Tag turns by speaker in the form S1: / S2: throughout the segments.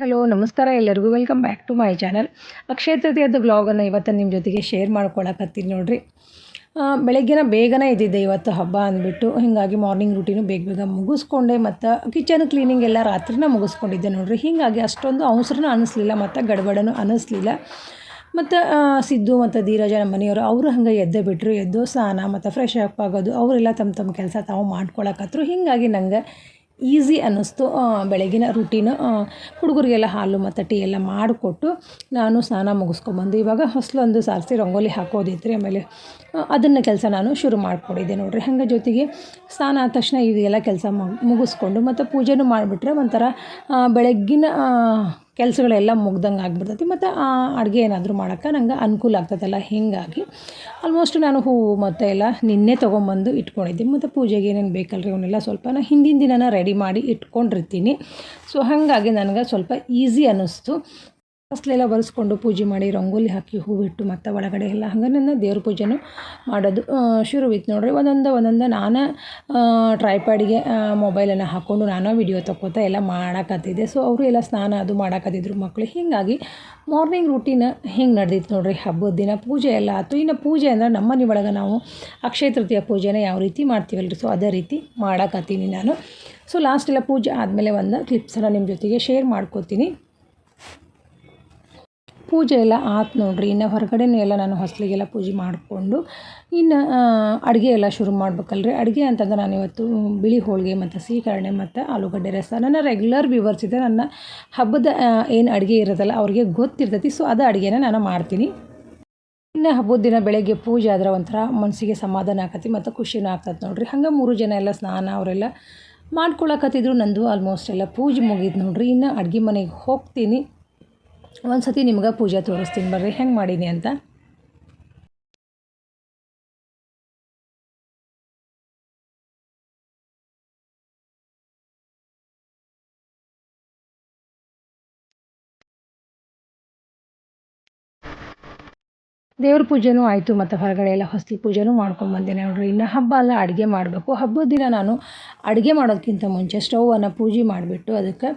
S1: Hello ನಮಸ್ಕಾರ ಎಲ್ಲರಿಗೂ. Welcome back to my channel Akshaya ತೃತೀಯದ ಬ್ಲಾಗನ್ನು ಇವತ್ತು ನಿಮ್ಮ ಜೊತೆಗೆ ಶೇರ್ ಮಾಡ್ಕೊಳಕತ್ತೀನಿ ನೋಡಿರಿ. ಬೆಳಗ್ಗಿನ ಬೇಗನೆ ಇದ್ದಿದ್ದೆ ಇವತ್ತು ಹಬ್ಬ ಅಂದ್ಬಿಟ್ಟು. ಹೀಗಾಗಿ ಮಾರ್ನಿಂಗ್ ರೂಟೀನು ಬೇಗ ಬೇಗ ಮುಗಿಸ್ಕೊಂಡೆ ಮತ್ತು ಕಿಚನ್ ಕ್ಲೀನಿಂಗ್ ಎಲ್ಲ ರಾತ್ರಿನ ಮುಗಿಸ್ಕೊಂಡಿದ್ದೆ ನೋಡಿರಿ. ಹೀಗಾಗಿ ಅಷ್ಟೊಂದು ಅವಸರನೂ ಅನ್ನಿಸ್ಲಿಲ್ಲ ಮತ್ತು ಗಡಬಡನೂ ಅನ್ನಿಸ್ಲಿಲ್ಲ ಮತ್ತು ಸಿದ್ದು ಮತ್ತು ಧೀರಜ ನಮ್ಮ ಮನೆಯವರು ಅವರು ಹಂಗೆ ಎದ್ದೆ ಬಿಟ್ಟರು ಎದ್ದು ಸ್ನಾನ ಮತ್ತು ಫ್ರೆಶ್ ಅಪ್ ಆಗೋದು, ಅವರೆಲ್ಲ ತಮ್ಮ ತಮ್ಮ ಕೆಲಸ ತಾವು ಮಾಡ್ಕೊಳಕತ್ರು. ಹೀಗಾಗಿ ನಂಗೆ ಈಸಿ ಅನ್ನಿಸ್ತು. ಬೆಳಗಿನ ರೂಟೀನು ಹುಡುಗರಿಗೆಲ್ಲ ಹಾಲು ಮತ್ತು ಟೀ ಎಲ್ಲ ಮಾಡಿಕೊಟ್ಟು ನಾನು ಸ್ನಾನ ಮುಗಿಸ್ಕೊಂಬಂದು. ಇವಾಗ ಹೊಸಲೊಂದು ಸಾರಿಸಿ ರಂಗೋಲಿ ಹಾಕೋದಿತ್ತು ಆಮೇಲೆ ಅದನ್ನು ಕೆಲಸ ನಾನು ಶುರು ಮಾಡಿಕೊಂಡಿದ್ದೆ ನೋಡಿರಿ. ಹಂಗೆ ಜೊತೆಗೆ ಸ್ನಾನ ಆದ ತಕ್ಷಣ ಇದೆಲ್ಲ ಕೆಲಸ ಮುಗಿಸ್ಕೊಂಡು ಮತ್ತು ಪೂಜೆನೂ ಮಾಡಿಬಿಟ್ರೆ ಒಂಥರ ಬೆಳಗ್ಗಿನ ಕೆಲಸಗಳೆಲ್ಲ ಮುಗ್ದಂಗೆ ಆಗ್ಬಿಡ್ತೈತಿ. ಮತ್ತು ಆ ಅಡುಗೆ ಏನಾದರೂ ಮಾಡೋಕ್ಕೆ ನಂಗೆ ಅನುಕೂಲ ಆಗ್ತದಲ್ಲ ಹೀಗಾಗಿ. ಆಲ್ಮೋಸ್ಟ್ ನಾನು ಹೂವು ಮತ್ತು ಎಲ್ಲ ನಿನ್ನೆ ತೊಗೊಂಬಂದು ಇಟ್ಕೊಂಡಿದ್ದೆ. ಮತ್ತು ಪೂಜೆಗೆ ಏನೇನು ಬೇಕಲ್ರಿ ಅವನ್ನೆಲ್ಲ ಸ್ವಲ್ಪ ನಾನು ಹಿಂದಿನ ದಿನನ ರೆಡಿ ಮಾಡಿ ಇಟ್ಕೊಂಡಿರ್ತೀನಿ. ಸೊ ಹಾಗಾಗಿ ನನಗೆ ಸ್ವಲ್ಪ ಈಸಿ ಅನ್ನಿಸ್ತು. ಫಸ್ಟ್ಲೆಲ್ಲ ಒರೆಸ್ಕೊಂಡು ಪೂಜೆ ಮಾಡಿ ರಂಗೋಲಿ ಹಾಕಿ ಹೂವಿಟ್ಟು ಮತ್ತು ಒಳಗಡೆ ಎಲ್ಲ ಹಂಗೆ ನನ್ನ ದೇವ್ರ ಪೂಜೆನೂ ಮಾಡೋದು. ಶುರುವಿತ್ತು ನೋಡಿರಿ. ಒಂದೊಂದು ಒಂದೊಂದು ನಾನು ಟ್ರೈಪ್ಯಾಡಿಗೆ ಮೊಬೈಲನ್ನು ಹಾಕ್ಕೊಂಡು ನಾನು ವಿಡಿಯೋ ತಗೋತಾ ಎಲ್ಲ ಮಾಡಕತ್ತಿದ್ದೆ. ಸೊ ಅವರು ಎಲ್ಲ ಸ್ನಾನ ಅದು ಮಾಡಕತ್ತಿದ್ರು ಮಕ್ಕಳು ಹೀಗಾಗಿ ಮಾರ್ನಿಂಗ್ ರೂಟೀನ್ ಹಿಂಗೆ ನಡೆದಿತ್ತು ನೋಡಿರಿ? ಹಬ್ಬದ ದಿನ ಪೂಜೆ ಎಲ್ಲ ಆಯ್ತು ಇನ್ನು ಪೂಜೆ ಅಂದರೆ ನಮ್ಮ ಮನೆ ಒಳಗೆ ನಾವು ಅಕ್ಷಯ ತೃತೀಯ ಪೂಜೆನ ಯಾವ ರೀತಿ ಮಾಡ್ತೀವಲ್ರಿ? ಸೊ ಅದೇ ರೀತಿ ಮಾಡಕತ್ತೀನಿ ನಾನು. ಸೊ ಲಾಸ್ಟ್ ಎಲ್ಲ ಪೂಜೆ ಆದಮೇಲೆ ಒಂದು ಕ್ಲಿಪ್ಸನ್ನು ನಿಮ್ಮ ಜೊತೆಗೆ ಶೇರ್ ಮಾಡ್ಕೋತೀನಿ. ಪೂಜೆ ಎಲ್ಲ ಆತು ನೋಡಿರಿ. ಇನ್ನು ಹೊರಗಡೆನೂ ಎಲ್ಲ ನಾನು ಹೊಸ್ಲಿಗೆಲ್ಲ ಪೂಜೆ ಮಾಡಿಕೊಂಡು ಇನ್ನು ಅಡುಗೆ ಎಲ್ಲ ಶುರು ಮಾಡ್ಬೇಕಲ್ರಿ. ಅಡುಗೆ ಅಂತಂದ್ರೆ ನಾನು ಇವತ್ತು ಬಿಳಿ ಹೋಳಿಗೆ ಮತ್ತು ಸೀಕರಣೆ ಮತ್ತು ಆಲೂಗಡ್ಡೆ ರಸ. ನನ್ನ ರೆಗ್ಯುಲರ್ ವ್ಯೂವರ್ಸ್ ಇದೆ. ನನ್ನ ಹಬ್ಬದ ಏನು ಅಡುಗೆ ಇರೋದಲ್ಲ ಅವ್ರಿಗೆ ಗೊತ್ತಿರ್ತೈತಿ. ಸೊ ಅದು ಅಡುಗೆನ ನಾನು ಮಾಡ್ತೀನಿ. ಇನ್ನು ಹಬ್ಬದ ದಿನ ಬೆಳಗ್ಗೆ ಪೂಜೆ ಆದ್ರೆ ಒಂಥರ ಮನಸ್ಸಿಗೆ ಸಮಾಧಾನ ಆಕತಿ ಮತ್ತು ಖುಷಿನೂ ಆಗ್ತದೆ ನೋಡಿರಿ. ಹಂಗೆ ಮೂರು ಜನ ಎಲ್ಲ ಸ್ನಾನ ಅವರೆಲ್ಲ ಮಾಡ್ಕೊಳಕತ್ತಿದ್ರು ನಂದು ಆಲ್ಮೋಸ್ಟ್ ಎಲ್ಲ ಪೂಜೆ ಮುಗಿದು ನೋಡ್ರಿ. ಇನ್ನು ಅಡುಗೆ ಮನೆಗೆ ಹೋಗ್ತೀನಿ. ಒಂದು ಸತಿ ನಿಮ್ಗೆ ಪೂಜೆ ತೋರಿಸ್ತೀನಿ ಬರ್ರಿ. ಹೆಂಗೆ ಮಾಡೀನಿ ಅಂತ? ದೇವ್ರ ಪೂಜೆನೂ ಆಯಿತು ಮತ್ತು ಹೊರಗಡೆ ಎಲ್ಲ ಹೊಸ್ತಿ ಪೂಜೆನೂ ಮಾಡ್ಕೊಂಡ್ಬಂದೆ ನೋಡ್ರಿ. ಇನ್ನು ಹಬ್ಬ ಅಲ್ಲ, ಅಡುಗೆ ಮಾಡಬೇಕು. ಹಬ್ಬದ ದಿನ ನಾನು ಅಡುಗೆ ಮಾಡೋದಕ್ಕಿಂತ ಮುಂಚೆ ಸ್ಟೌವನ್ನು ಪೂಜೆ ಮಾಡಿಬಿಟ್ಟು ಅದಕ್ಕೆ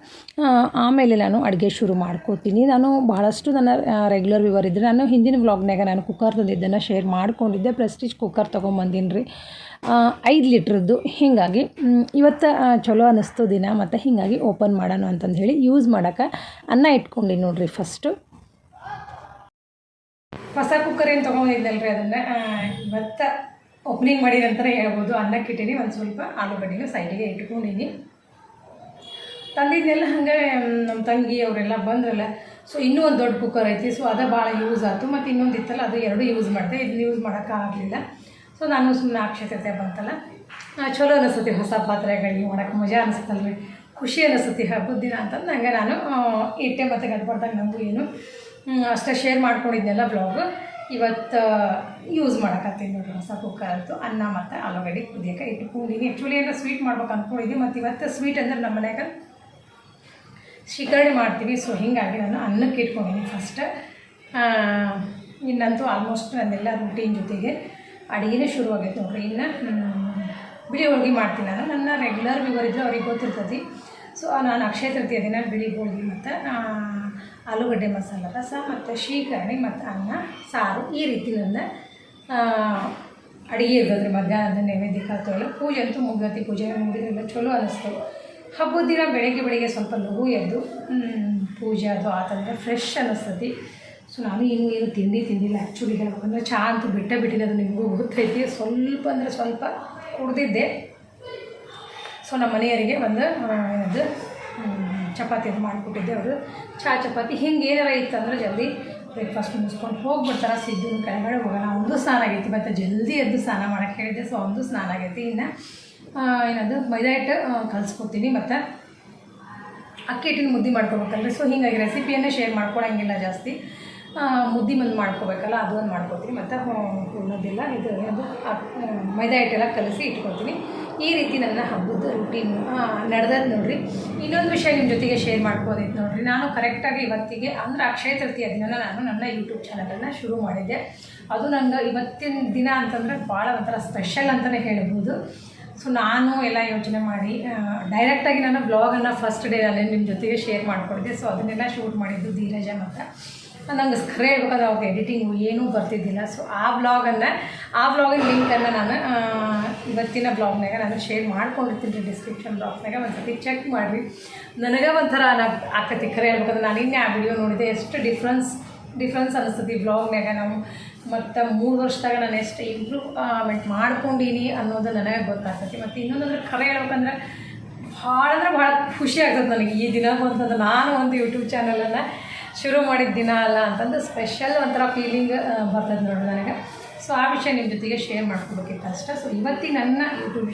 S1: ಆಮೇಲೆ ನಾನು ಅಡುಗೆ ಶುರು ಮಾಡ್ಕೋತೀನಿ. ನಾನು ಭಾಳಷ್ಟು ನನ್ನ ರೆಗ್ಯುಲರ್ ವಿವರ್ ಇದ್ದರೆ ನಾನು ಹಿಂದಿನ ವ್ಲಾಗ್ನಾಗ ನಾನು ಕುಕ್ಕರ್ ತಂದಿದ್ದನ್ನು ಶೇರ್ ಮಾಡ್ಕೊಂಡಿದ್ದೆ. ಪ್ರೆಸ್ಟೀಜ್ ಕುಕ್ಕರ್ ತೊಗೊಂಬಂದಿನಿ ರೀ ಐದು ಲೀಟ್ರದ್ದು. ಹೀಗಾಗಿ ಇವತ್ತು ಚಲೋ ಅನ್ನಿಸ್ತು ದಿನ, ಮತ್ತು ಹೀಗಾಗಿ ಓಪನ್ ಮಾಡೋಣ ಅಂತಂದು ಹೇಳಿ ಯೂಸ್ ಮಾಡೋಕೆ ಅನ್ನ ಇಟ್ಕೊಂಡಿನಿ ನೋಡಿರಿ ಫಸ್ಟು ಹೊಸ ಕುಕ್ಕರ್ ಏನು ತೊಗೊಂಡಿದ್ದಲ್ರಿ ಅದನ್ನು? ಇವತ್ತು ಓಪನಿಂಗ್ ಮಾಡಿದ ಅಂತಲೇ ಹೇಳ್ಬೋದು. ಅನ್ನಕ್ಕೆ ಇಟ್ಟೀನಿ ಒಂದು ಸ್ವಲ್ಪ ಆಲೂಗಡ್ಡೆನ ಸೈಡಿಗೆ ಇಟ್ಕೊಂಡಿನಿ ತಂದಿದ್ದೆಲ್ಲ ಹಾಗೆ ನಮ್ಮ ತಂಗಿ ಅವರೆಲ್ಲ ಬಂದ್ರಲ್ಲ. ಸೊ ಇನ್ನೂ ಒಂದು ದೊಡ್ಡ ಕುಕ್ಕರ್ ಐತಿ. ಸೊ ಅದು ಭಾಳ ಯೂಸ್ ಆಯಿತು ಮತ್ತು ಇನ್ನೊಂದು ಇತ್ತಲ್ಲ, ಅದು ಎರಡು ಯೂಸ್ ಮಾಡಿದೆ. ಇದನ್ನ ಯೂಸ್ ಮಾಡೋಕ್ಕಾಗಲಿಲ್ಲ ಸೊ ನಾನು ಸುಮ್ಮನೆ ಅಕ್ಷತೆ ಬಂತಲ್ಲ. ಚಲೋ ಅನಿಸುತ್ತೆ ಹೊಸ ಪಾತ್ರೆಗಳಿಗೆ ಮಾಡೋಕೆ. ಮಜಾ ಅನಿಸ್ತಲ್ರಿ ಖುಷಿ ಅನಿಸುತ್ತೆ ಹಬ್ಬದ ದಿನ ಅಂತಂದು ನಂಗೆ ನಾನು ಇಟ್ಟೆ ಮತ್ತು ಗಡ್ಬಡ್ದಾಗ ನಮಗೂ ಏನು. ಅಷ್ಟೇ ಶೇರ್ ಮಾಡ್ಕೊಂಡಿದ್ದೆಲ್ಲ ಬ್ಲಾಗ್ ಇವತ್ತು ಯೂಸ್ ಮಾಡೋಕತ್ತೀನಿ ನೋಡಿರಿ ಹೊಸ ಕುಕ್ಕರ್ದು. ಅನ್ನ ಮತ್ತು ಆಲೂಗಡ್ಡೆ ಕುದಿಯೋಕೆ ಇಟ್ಕೊಂಡಿನಿ ಆ್ಯಕ್ಚುಲಿ ಏನೋ ಸ್ವೀಟ್ ಮಾಡ್ಬೇಕು ಅಂದ್ಕೊಂಡಿದ್ದೀನಿ ಮತ್ತು ಇವತ್ತು ಸ್ವೀಟ್ ಅಂದ್ರೆ ನಮ್ಮ ಮನ್ಯಾಗ ಶಿಕರಣೆ ಮಾಡ್ತೀವಿ. ಸೊ ಹೀಗಾಗಿ ನಾನು ಅನ್ನಕ್ಕೆ ಇಟ್ಕೊಂಡಿದ್ದೀನಿ ಫಸ್ಟ್ ಇನ್ನಂತೂ ಆಲ್ಮೋಸ್ಟ್ ನನ್ನೆಲ್ಲ ರೂಟೀನ್ ಜೊತೆಗೆ ಅಡುಗೆನೇ ಆಗೈತೆ ನೋಡಿರಿ. ಇನ್ನು ಬಿಳಿ ಹೋಳ್ಗೆ ಮಾಡ್ತೀನಿ ನಾನು. ನನ್ನ ರೆಗ್ಯುಲರ್ ವ್ಯೂವರ್ ಇದ್ದರೆ ಅವ್ರಿಗೆ ಗೊತ್ತಿರ್ತದೆ ಸೊ ನಾನು ಅಕ್ಷಯ ತೃತೀಯ ದಿನ ಬಿಳಿ ಹೋಳ್ಗೆ ಮತ್ತು ಆಲೂಗಡ್ಡೆ ಮಸಾಲ, ರಸ ಮತ್ತು ಶೀಕರಣಿ ಮತ್ತು ಅನ್ನ, ಸಾರು ಈ ರೀತಿ ನನ್ನ ಅಡುಗೆ ಇರ್ತದೆ ಮಧ್ಯಾಹ್ನದ ನೈವೇದ್ಯಕ್ಕೆ ಹಾಕೋಲ್ಲ ಪೂಜೆ ಅಂತೂ ಮುಗ್ದತಿ. ಪೂಜೆ ಮುಗಿದ್ರೆಲ್ಲ ಚಲೋ ಅನ್ನಿಸ್ತು ಹಬ್ಬದ ದಿನ ಬೆಳಗ್ಗೆ ಬೆಳಗ್ಗೆ ಸ್ವಲ್ಪ ಲಘು ಎದ್ದು ಪೂಜೆ ಅದು ಆತಂದ್ರೆ ಫ್ರೆಶ್ ಅನ್ನಿಸ್ತತಿ ಸೊ ನಾನು ಇನ್ನೂ ಏನು ತಿಂಡಿ ತಿಂದಿಲ್ಲ ಆ್ಯಕ್ಚುಲಿ ಹೇಳ್ಬೇಕಂದ್ರೆ ಚಹಾ ಅಂತೂ ಬಿಟ್ಟೇ ಬಿಟ್ಟಿದೆ ಅದು ನಿಮಗೂ ಗೊತ್ತೈತಿ. ಸ್ವಲ್ಪ ಅಂದರೆ ಸ್ವಲ್ಪ ಕುಡ್ದಿದ್ದೆ. ಸೊ ನಮ್ಮ ಮನೆಯವರಿಗೆ ಒಂದು ಏನದು ಚಪಾತಿ ಅದು ಮಾಡಿಕೊಟ್ಟಿದ್ದೆ ಅವರು. ಚಹಾ ಚಪಾತಿ ಹಿಂಗೆ ಏನಾರ ಇತ್ತು ಅಂದ್ರೆ ಜಲ್ದಿ ಬ್ರೇಕ್ಫಾಸ್ಟ್ ಮುಗಿಸ್ಕೊಂಡು ಹೋಗ್ಬಿಡ್ತಾರೆ ಸಿದ್ದು ಕೆಳಗಡೆ ಹೋಗೋಣ. ಒಂದು ಸ್ನಾನ ಆಗೈತಿ, ಮತ್ತು ಜಲ್ದಿ ಎದ್ದು ಸ್ನಾನ ಮಾಡೋಕ್ಕೆ ಹೇಳಿದ್ದೆ. ಸೊ ಒಂದು ಸ್ನಾನ ಆಗೈತಿ. ಇನ್ನು ಏನದು, ಮೈದಾ ಹಿಟ್ಟು ಕಲಿಸ್ಕೊಡ್ತೀನಿ. ಮತ್ತು ಅಕ್ಕಿ ಹಿಟ್ಟಿನ ಮುದ್ದೆ ಮಾಡ್ಕೊಬೇಕಲ್ರಿ. ಸೊ ಹೀಗಾಗಿ ರೆಸಿಪಿಯನ್ನೇ ಶೇರ್ ಮಾಡ್ಕೊಳಂಗಿಲ್ಲ ಜಾಸ್ತಿ. ಮುದ್ದೆ ಮಂದು ಮಾಡ್ಕೋಬೇಕಲ್ಲ, ಅದು ಒಂದು ಮಾಡ್ಕೊತೀನಿ ಮತ್ತು ಉಳ್ಳೋದಿಲ್ಲ ಇದು ಅದು ಮೈದಾ ಹಿಟ್ಟೆಲ್ಲ ಕಲಸಿ ಇಟ್ಕೊತೀನಿ ಈ ರೀತಿ ನನ್ನ ಹಬ್ಬದ ರುಟೀನ್ ನಡೆದದ್ದು ನೋಡ್ರಿ. ಇನ್ನೊಂದು ವಿಷಯ ನಿಮ್ಮ ಜೊತೆಗೆ ಶೇರ್ ಮಾಡ್ಕೋದಿತ್ತು ನೋಡ್ರಿ. ನಾನು ಕರೆಕ್ಟಾಗಿ ಇವತ್ತಿಗೆ, ಅಂದ್ರೆ ಅಕ್ಷಯ ತೃತೀಯ ದಿನ ನಾನು ನನ್ನ ಯೂಟ್ಯೂಬ್ ಚಾನಲನ್ನು ಶುರು ಮಾಡಿದ್ದೆ. ಅದು ನಂಗೆ ಇವತ್ತಿನ ದಿನ ಅಂತಂದರೆ ಭಾಳ ಒಂಥರ ಸ್ಪೆಷಲ್ ಅಂತಲೇ ಹೇಳ್ಬೋದು. ಸೊ ನಾನು ಎಲ್ಲ ಯೋಚನೆ ಮಾಡಿ ಡೈರೆಕ್ಟಾಗಿ ನಾನು ಬ್ಲಾಗನ್ನು ಫಸ್ಟ್ ಡೇ ಅಲ್ಲೇ ನಿಮ್ಮ ಜೊತೆಗೆ ಶೇರ್ ಮಾಡಿಕೊಡಿದೆ ಸೊ ಅದನ್ನೆಲ್ಲ ಶೂಟ್ ಮಾಡಿದ್ದು ಧೀರಜ ಮತ್ತು ನಂಗೆ ಸ್ಕ್ರೇ ಹೇಳ್ಬೇಕಾದ್ರೆ ಅವಾಗ ಎಡಿಟಿಂಗು ಏನೂ ಬರ್ತಿದ್ದಿಲ್ಲ. ಸೊ ಆ ಬ್ಲಾಗನ್ನು ಆ ಬ್ಲಾಗಿನ ಲಿಂಕನ್ನು ನಾನು ಇವತ್ತಿನ ಬ್ಲಾಗ್ನಾಗ ನಾನು ಶೇರ್ ಮಾಡ್ಕೊಂಡಿರ್ತೀನಿ ಡಿಸ್ಕ್ರಿಪ್ಷನ್ ಬಾಕ್ಸ್ನಾಗ ಒಂದು ಸತಿ ಚೆಕ್ ಮಾಡಿರಿ. ನನಗೆ ಒಂಥರ ಆಕತಿ. ಖರೆ ಹೇಳ್ಬೇಕಂದ್ರೆ ನಾನು ಇನ್ನೇ ಆ ವಿಡಿಯೋ ನೋಡಿದೆ. ಎಷ್ಟು ಡಿಫ್ರೆನ್ಸ್ ಡಿಫ್ರೆನ್ಸ್ ಅನಿಸ್ತತಿ ಬ್ಲಾಗ್ನಾಗ. ನಾವು ಮತ್ತು ಮೂರು ವರ್ಷದಾಗ ನಾನು ಎಷ್ಟು ಇಂಪ್ರೂವ್ಮೆಂಟ್ ಮಾಡ್ಕೊಂಡೀನಿ ಅನ್ನೋದು ನನಗೆ ಗೊತ್ತಾಗ್ತೈತಿ ಮತ್ತು ಇನ್ನೊಂದಂದ್ರೆ ಖರೆ ಹೇಳ್ಬೇಕಂದ್ರೆ ಭಾಳ ಅಂದ್ರೆ ಭಾಳ ಖುಷಿ ಆಗ್ತದೆ ನನಗೆ. ಈ ದಿನ ಬಂತಂದ್ರೆ ನಾನು ಒಂದು ಯೂಟ್ಯೂಬ್ ಚಾನಲನ್ನು ಶುರು ಮಾಡಿದ ದಿನ ಅಲ್ಲ ಅಂತಂದು ಸ್ಪೆಷಲ್ ಒಂಥರ ಫೀಲಿಂಗ್ ಬರ್ತದೆ ನೋಡಿ ನನಗೆ. ಸೊ ಆ ವಿಷಯ ನಿಮ್ಮ ಜೊತೆಗೆ ಶೇರ್ ಮಾಡ್ಕೊಬೇಕಿತ್ತು ಅಷ್ಟೇ ಸೊ ಇವತ್ತಿನ ನನ್ನ ಯೂಟ್ಯೂಬ್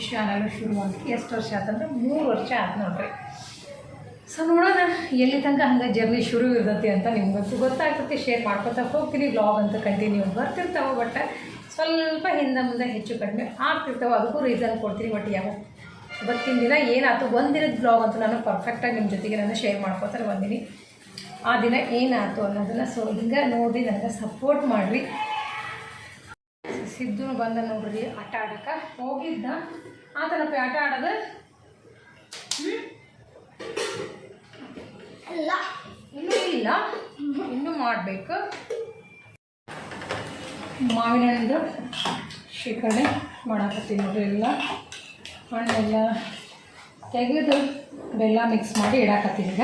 S1: ಶುರು ಅಂತ ಎಷ್ಟು ವರ್ಷ ಆತಂದ್ರೆ ಮೂರು ವರ್ಷ ಆಯ್ತು ನೋಡ್ರಿ. ಸೊ ನೋಡೋಣ ಎಲ್ಲಿ ತನಕ ಹಂಗೆ ಜರ್ನಿ ಶುರು ಇರ್ತೈತಿ ಅಂತ ನಿಮ್ಗಂತೂ ಗೊತ್ತಾಗ್ತೈತಿ ಶೇರ್ ಮಾಡ್ಕೊತಾ ಹೋಗ್ತೀನಿ ಬ್ಲಾಗ್ ಅಂತ ಕಂಟಿನ್ಯೂ ಬರ್ತಿರ್ತಾವೆ ಬಟ್ ಸ್ವಲ್ಪ ಹಿಂದೆ ಮುಂದೆ ಹೆಚ್ಚು ಕಡಿಮೆ ಆಗ್ತಿರ್ತಾವೆ, ಅದಕ್ಕೂ ರೀಸನ್ ಕೊಡ್ತೀನಿ. ಬಟ್ ಯಾವ ಇವತ್ತಿನ ದಿನ ಏನಾಯ್ತು ಒಂದಿನದ ಬ್ಲಾಗ್ ಅಂತೂ ನಾನು ಪರ್ಫೆಕ್ಟಾಗಿ ನಿಮ್ಮ ಜೊತೆಗೆ ನಾನು ಶೇರ್ ಮಾಡ್ಕೊತಾರೆ ಬಂದೀನಿ. ಆ ದಿನ ಏನಾಯ್ತು ಅನ್ನೋದನ್ನು ಸೊ ಹಿಂಗೆ ನೋಡಿ ನನಗೆ ಸಪೋರ್ಟ್ ಮಾಡಿರಿ. ಸಿದ್ದು ಬಂದ ನೋಡ್ರಿ ಆಟ ಆಡಕ್ಕೆ ಹೋಗಿದ್ದ. ಆತನಪ್ಪ ಆಟ ಆಡೋದು. ಇನ್ನೂ ಇಲ್ಲ. ಇನ್ನೂ ಮಾಡಬೇಕು. ಮಾವಿನ ಹಣ್ಣಿಂದು ಶೇಖರಣೆ ಮಾಡಾಕತ್ತೀನಿ ನೋಡ್ರಿ ಎಲ್ಲ. ಹಣ್ಣೆಲ್ಲ ತೆಗೆದು ಬೆಲ್ಲ ಮಿಕ್ಸ್ ಮಾಡಿ ಇಡಾಕತ್ತೀನಿ ಈಗ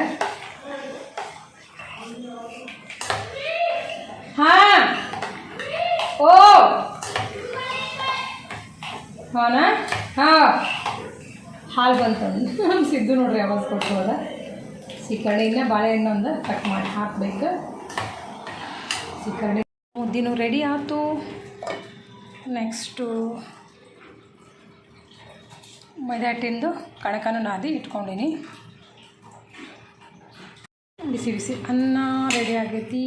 S1: ಹಾಂ ಓ ಹಾನ ಹಾಂ. ಹಾಲು ಬಂತು ನಮ್ಮ ಸಿದ್ದು ನೋಡ್ರಿ ಯಾವಾಗ ಕೊಟ್ಟು ಹೋದ ಸೀಕರಣೆಯಿಂದ ಬಾಳೆಹಣ್ಣು ಒಂದು ಕಟ್ ಮಾಡಿ ಹಾಕಬೇಕು. ಸೀಕರಣೆ ಮುದ್ದಿನೂ ರೆಡಿ ಆಯಿತು ನೆಕ್ಸ್ಟು ಮೈದಾ ಹಿಟ್ಟಿಂದು ಕಣಕನ ನಾದಿ ಇಟ್ಕೊಂಡೀನಿ. ಬಿಸಿ ಬಿಸಿ ಅನ್ನ ರೆಡಿ ಆಗೈತಿ.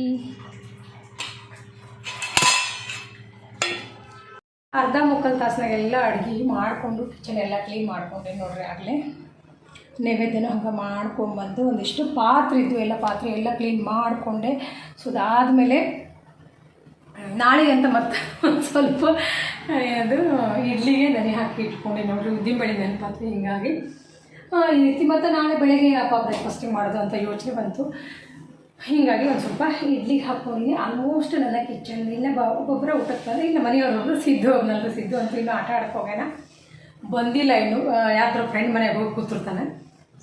S1: ಅರ್ಧ ಮುಕ್ಕಲ್ ತಾಸ್ನಾಗೆಲ್ಲ ಅಡುಗೆ ಮಾಡಿಕೊಂಡು ಕಿಚನ್ ಎಲ್ಲ ಕ್ಲೀನ್ ಮಾಡ್ಕೊಂಡೆ ನೋಡ್ರಿ ಆಗಲೇ. ನೈವೇದ್ಯನೂ ಹಂಗೆ ಮಾಡ್ಕೊಂಬಂದು ಒಂದಿಷ್ಟು ಪಾತ್ರೆ ಇದ್ದು ಎಲ್ಲ ಪಾತ್ರೆ ಎಲ್ಲ ಕ್ಲೀನ್ ಮಾಡಿಕೊಂಡೆ. ಸೊ ಅದಾದಮೇಲೆ ನಾಳೆ ಅಂತ ಮತ್ತೆ ಒಂದು ಸ್ವಲ್ಪ, ಅದು ಇಡ್ಲಿಗೆ ನೆನೆ ಹಾಕಿ ಇಟ್ಕೊಂಡೆ ನೋಡ್ರಿ ಉದ್ದಿನಬೇಳೆ ನೆನಪಾತ್ರೆ ಹಿಂಗಾಗಿ. ಈ ರೀತಿ ಮತ್ತು ನಾಳೆ ಬೆಳಗ್ಗೆ ಅಪ್ಪ ಬ್ರೇಕ್ಫಾಸ್ಟಿಂಗ್ ಮಾಡೋದು ಅಂತ ಯೋಚನೆ ಬಂತು. ಹೀಗಾಗಿ ಒಂದು ಸ್ವಲ್ಪ ಇಡ್ಲಿಗೆ ಹಾಕೋನಿ ಆಲ್ಮೋಸ್ಟ್ ನನ್ನ ಕಿಚನ್ ಇಲ್ಲ, ಬ ಒಬ್ಬೊಬ್ಬರ ಊಟಕ್ಕೆ ಬಂದರೆ ಇನ್ನು ಮನೆಯವ್ರೊಬ್ರು ಸಿದ್ದು ಅವ್ರನ್ನೆಲ್ಲರೂ ಸಿದ್ದು ಅಂತ ಇನ್ನು ಆಟ ಆಡಕ್ಕೆ ಹೋಗೋಣ ಬಂದಿಲ್ಲ ಇನ್ನು ಯಾವ್ದಾರ ಫ್ರೆಂಡ್ ಮನೆಗೆ ಹೋಗಿ ಕೂತಿರ್ತಾನೆ.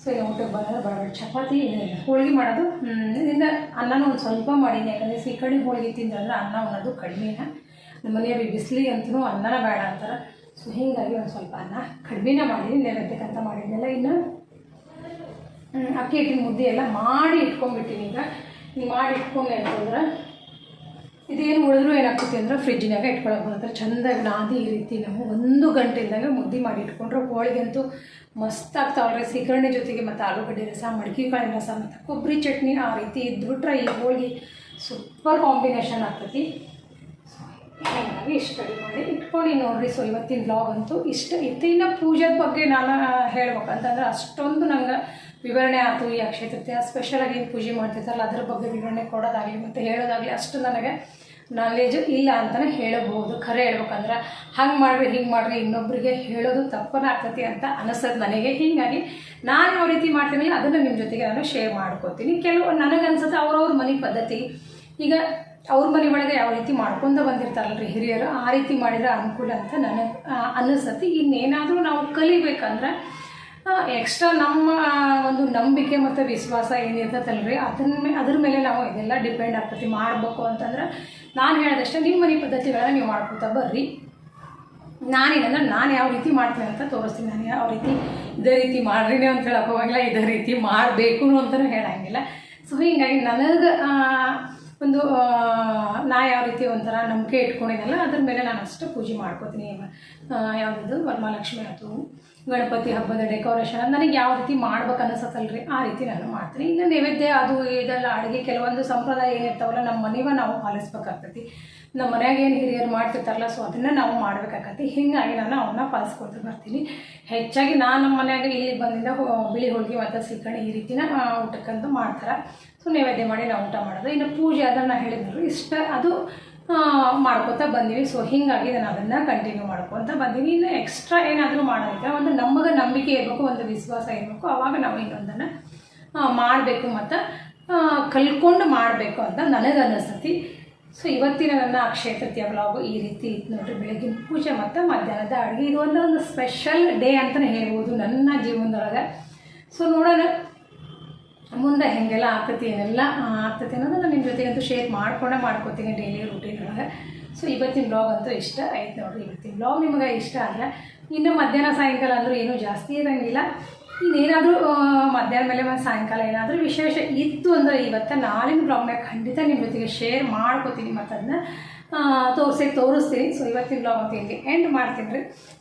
S1: ಸೊ ಇನ್ನು ಊಟಕ್ಕೆ ಬಂದರೆ ಬರಬೇಡ. ಚಪಾತಿ ಹೋಳಿಗೆ ಮಾಡೋದು ಇದರಿಂದ ಅನ್ನನೂ ಒಂದು ಸ್ವಲ್ಪ ಮಾಡೀನಿ. ಯಾಕಂದರೆ ಸಿಕ್ಕಡಿ ಹೋಳಿಗೆ ತಿಂದ್ರೆ ಅನ್ನ ಉಣ್ಣೋದು ಕಡಿಮೆನ. ನಮ್ಮ ಮನೆಯವ್ರಿಗೆ ಬಿಸಿಲಿ ಅಂತೂ ಅನ್ನನ ಬೇಡ ಅಂತಾರೆ. ಸೊ ಹೀಗಾಗಿ ಒಂದು ಸ್ವಲ್ಪ ಅನ್ನ ಕಡಿಮೆನ ಮಾಡಿದ್ದೀನಿ ನೈವೇದ್ಯಕ್ಕಂತ ಮಾಡಿದ್ನೆಲ್ಲ ಇನ್ನು. ಅಕ್ಕಿ ಹಿಟ್ಟಿನ ಮುದ್ದೆ ಎಲ್ಲ ಮಾಡಿ ಇಟ್ಕೊಂಡ್ಬಿಟ್ಟಿನಿ ಈಗ. ಹಿಂಗೆ ಮಾಡಿ ಇಟ್ಕೊಂಡೆ ಅಂತಂದ್ರೆ ಇದೇನು ಉಳಿದ್ರು ಏನಾಗ್ತೈತಿ ಅಂದ್ರೆ ಫ್ರಿಜ್ಜಿನಾಗ ಇಟ್ಕೊಳಕ್ಕೆ ಬರುತ್ತೆ. ಚಂದಾಗಿ ನಾದಿ ಈ ರೀತಿ ನಾವು ಒಂದು ಗಂಟೆಯಿಂದಾಗ ಮುದ್ದೆ ಮಾಡಿ ಇಟ್ಕೊಂಡ್ರೆ ಹೋಳಿಗೆ ಅಂತೂ ಮಸ್ತ್ ಆಗ್ತಾವಲ್ರಿ ಸೀಕರಣೆ ಜೊತೆಗೆ ಮತ್ತು ಆಲೂಗಡ್ಡೆ ರಸ, ಮಡಿಕೆ ಕಾಳಿನ ರಸ, ಮತ್ತು ಕೊಬ್ಬರಿ ಚಟ್ನಿ ಆ ರೀತಿ ಇದ್ಬಿಟ್ರೆ ಈ ಹೋಳಿಗೆ ಸೂಪರ್ ಕಾಂಬಿನೇಷನ್ ಆಗ್ತೈತಿ. ಇಷ್ಟು ರೆಡಿ ಮಾಡಿ ಇಟ್ಕೊಂಡು ನೋಡಿರಿ. ಸೊ ಇವತ್ತಿನ ಬ್ಲಾಗ್ ಅಂತೂ ಇಷ್ಟ. ಇತ್ತು ಇನ್ನು ಪೂಜೆದ ಬಗ್ಗೆ ನಾನು ಹೇಳ್ಬೇಕಂತಂದ್ರೆ ಅಷ್ಟೊಂದು ನಂಗೆ ವಿವರಣೆ ಆಯ್ತು ಈ ಅಕ್ಷಯ ತೃತೀಯ. ಸ್ಪೆಷಲಾಗಿ ಏನು ಪೂಜೆ ಮಾಡ್ತಿರ್ತಾರಲ್ಲ, ಅದ್ರ ಬಗ್ಗೆ ವಿವರಣೆ ಕೊಡೋದಾಗಲಿ ಮತ್ತು ಹೇಳೋದಾಗಲಿ ಅಷ್ಟು ನನಗೆ ನಾಲೆಜು ಇಲ್ಲ ಅಂತಲೇ ಹೇಳಬಹುದು. ಖರೆ ಹೇಳ್ಬೇಕಂದ್ರೆ, ಹಂಗೆ ಮಾಡ್ರಿ, ಹಿಂಗೆ ಮಾಡ್ರಿ ಇನ್ನೊಬ್ಬರಿಗೆ ಹೇಳೋದು ತಪ್ಪನ ಆಗ್ತೈತಿ ಅಂತ ಅನಿಸೋದು ನನಗೆ. ಹೀಗಾಗಿ ನಾನು ಯಾವ ರೀತಿ ಮಾಡ್ತೀನಲ್ಲ, ಅದನ್ನು ನಿಮ್ಮ ಜೊತೆಗೆ ನಾನು ಶೇರ್ ಮಾಡ್ಕೋತೀನಿ. ಕೆಲವು ನನಗೆ ಅನ್ಸುತ್ತೆ ಅವ್ರವ್ರ ಮನೆ ಪದ್ಧತಿ. ಈಗ ಅವ್ರ ಮನೆ ಒಳಗೆ ಯಾವ ರೀತಿ ಮಾಡ್ಕೊಂತ ಬಂದಿರ್ತಾರಲ್ರಿ ಹಿರಿಯರು, ಆ ರೀತಿ ಮಾಡಿದ್ರೆ ಅನುಕೂಲ ಅಂತ ನನಗೆ ಅನ್ನಿಸ್ತತಿ ಇನ್ನೇನಾದರೂ ನಾವು ಕಲಿಬೇಕಂದ್ರೆ ಎಕ್ಸ್ಟ್ರಾ ನಮ್ಮ ಒಂದು ನಂಬಿಕೆ ಮತ್ತು ವಿಶ್ವಾಸ ಏನಿರ್ತೈತಲ್ರಿ ಅದನ್ನ ಅದ್ರ ಮೇಲೆ ನಾವು ಇದೆಲ್ಲ ಡಿಪೆಂಡ್ ಆಗ್ತೈತಿ, ಮಾಡಬೇಕು ಅಂತಂದ್ರೆ ನಾನು ಹೇಳಿದಷ್ಟೇ ನಿಮ್ಮ ಮನೆ ಪದ್ಧತಿಗಳನ್ನ ನೀವು ಮಾಡ್ಕೊತಾ ಬರ್ರಿ. ನಾನೇನಂದ್ರೆ ನಾನು ಯಾವ ರೀತಿ ಮಾಡ್ತೀನಿ ಅಂತ ತೋರಿಸ್ತೀನಿ, ನಾನು ಯಾವ ರೀತಿ ಇದೇ ರೀತಿ ಮಾಡ್ರಿ ಅಂತ ಹೇಳಕ್ಕೆ ಹೋಗಂಗಿಲ್ಲ, ಇದೇ ರೀತಿ ಮಾಡಬೇಕು ಅಂತಲೂ ಹೇಳಂಗಿಲ್ಲ. ಸೊ ಹೀಗಾಗಿ ನನಗೆ ಒಂದು ನಾ ಯಾವ ರೀತಿ ಒಂಥರ ನಂಬಿಕೆ ಇಟ್ಕೊಂಡಿದ್ದಲ್ಲ ಅದ್ರ ಮೇಲೆ ನಾನು ಅಷ್ಟು ಪೂಜೆ ಮಾಡ್ಕೋತೀನಿ. ಯಾವುದು ವರಮಹಾಲಕ್ಷ್ಮಿ ಆಯಿತು, ಗಣಪತಿ ಹಬ್ಬದ ಡೆಕೋರೇಷನ್ ನನಗೆ ಯಾವ ರೀತಿ ಮಾಡ್ಬೇಕು ಅನಿಸತ್ತಲ್ರಿ, ಆ ರೀತಿ ನಾನು ಮಾಡ್ತೀನಿ. ಇನ್ನು ನೈವೇದ್ಯ ಅದು ಇದೆಲ್ಲ ಅಡುಗೆ, ಕೆಲವೊಂದು ಸಂಪ್ರದಾಯ ಏನಿರ್ತಾವಲ್ಲ, ನಮ್ಮ ಮನೆವ ನಾವು ಪಾಲಿಸ್ಬೇಕಾಗ್ತೈತಿ. ನಮ್ಮ ಮನೆಯಾಗ ಏನು ಹಿರಿಯರು ಮಾಡ್ತಿರ್ತಾರಲ್ಲ, ಸೊ ಅದನ್ನು ನಾವು ಮಾಡ್ಬೇಕಾಗತ್ತೆ. ಹೀಗಾಗಿ ನಾನು ಅವನ್ನ ಪಾಲಿಸ್ಕೊಳ್ತಾ ಬರ್ತೀನಿ. ಹೆಚ್ಚಾಗಿ ನಾನು ನಮ್ಮ ಮನೆಯಾಗ ಇಲ್ಲಿ ಬಂದಿಂದ ಬಿಳಿ ಹೋಳಿಗೆ ಮತ್ತು ಸೀಕರಣೆ ಈ ರೀತಿನ ಊಟಕ್ಕಂತೂ ಮಾಡ್ತಾರೆ. ಸೊ ನೈವೇದ್ಯ ಮಾಡಿ ನಾವು ಊಟ ಮಾಡೋದು. ಇನ್ನು ಪೂಜೆ ಅದನ್ನು ಹೇಳಿದ್ರು, ಇಷ್ಟ ಅದು ಮಾಡ್ಕೊತಾ ಬಂದೀವಿ. ಸೊ ಹೀಗಾಗಿ ನಾನು ಅದನ್ನು ಕಂಟಿನ್ಯೂ ಮಾಡ್ಕೊತ ಬಂದೀನಿ ಇನ್ನು ಎಕ್ಸ್ಟ್ರಾ ಏನಾದರೂ ಮಾಡೋದಿದ್ರೆ ಒಂದು ನಮಗೆ ನಂಬಿಕೆ ಇರಬೇಕು, ಒಂದು ವಿಶ್ವಾಸ ಇರಬೇಕು. ಅವಾಗ ನಾವು ಇನ್ನೊಂದನ್ನು ಮಾಡಬೇಕು ಮತ್ತು ಕಲ್ಕೊಂಡು ಮಾಡಬೇಕು ಅಂತ ನನಗೆ ಅನ್ನಿಸ್ತತಿ ಸೊ ಇವತ್ತಿನ ನನ್ನ ಅಕ್ಷಯ ತೃತೀಯ ಬ್ಲಾಗು ಈ ರೀತಿ ಇತ್ತು ನೋಡ್ರಿ. ಬೆಳಗಿನ ಪೂಜೆ ಮತ್ತು ಮಧ್ಯಾಹ್ನದ ಅಡುಗೆ. ಇದು ಒಂದು ಒಂದು ಸ್ಪೆಷಲ್ ಡೇ ಅಂತಲೇ ಹೇಳ್ಬೋದು ನನ್ನ ಜೀವನದೊಳಗೆ. ಸೊ ನೋಡೋಣ ಮುಂದೆ ಹೆಂಗೆಲ್ಲ ಆಗ್ತೈತಿ, ಏನೆಲ್ಲ ಆಗ್ತೈತಿ ಅನ್ನೋದು ನಾನು ನಿಮ್ಮ ಜೊತೆಗಂತೂ ಶೇರ್ ಮಾಡ್ಕೊಂಡೇ ಮಾಡ್ಕೋತೀನಿ ಡೈಲಿ ರೂಟೀನ್ ಒಳಗೆ. ಸೊ ಇವತ್ತಿನ ಬ್ಲಾಗ್ ಅಂತೂ ಇಷ್ಟ ಆಯ್ತು ನೋಡಿ ಇವತ್ತಿನ ಬ್ಲಾಗ್ ನಿಮಗೆ ಇಷ್ಟ ಆದರೆ ಇನ್ನು ಮಧ್ಯಾಹ್ನ, ಸಾಯಂಕಾಲ ಅಂದರೂ ಏನೂ ಜಾಸ್ತಿ ಇರೋಂಗಿಲ್ಲ. ಇನ್ನೇನಾದರೂ ಮಧ್ಯಾಹ್ನ ಮೇಲೆ ಮತ್ತು ಸಾಯಂಕಾಲ ಏನಾದರೂ ವಿಶೇಷ ಇತ್ತು ಅಂದರೆ ಇವತ್ತು ನಾಳಿನ ಬ್ಲಾಗ್ನ ಖಂಡಿತ ನಿಮ್ಮ ಜೊತೆಗೆ ಶೇರ್ ಮಾಡ್ಕೋತೀನಿ ಮತ್ತು ಅದನ್ನ ತೋರಿಸಿ, ತೋರಿಸ್ತೀನಿ. ಸೊ ಇವತ್ತಿನ ಬ್ಲಾಗ್ ಅಂತ ಇಲ್ಲಿ ಎಂಡ್ ಮಾಡ್ತೀನಿ ರೀ.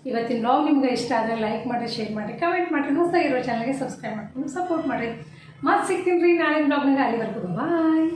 S1: ಇವತ್ತಿನ ಬ್ಲಾಗ್ ನಿಮ್ಗೆ ಇಷ್ಟ ಆದರೆ ಲೈಕ್ ಮಾಡಿರಿ ಶೇರ್ ಮಾಡಿರಿ ಕಮೆಂಟ್ ಮಾಡಿರಿ. ಹೊಸದಾಗಿರೋ ಚಾನಲ್ಗೆ ಸಬ್ಸ್ಕ್ರೈಬ್ ಮಾಡ್ಕೊಂಡು ಸಪೋರ್ಟ್ ಮಾಡಿರಿ. ಮತ್ತೆ ಸಿಗ್ತೀನಿ ರೀ ನಾಳಿನ ಬ್ಲಾಗ್ನಾಗ ಅಲ್ಲಿವರೆಗೂ ಬಾಯ್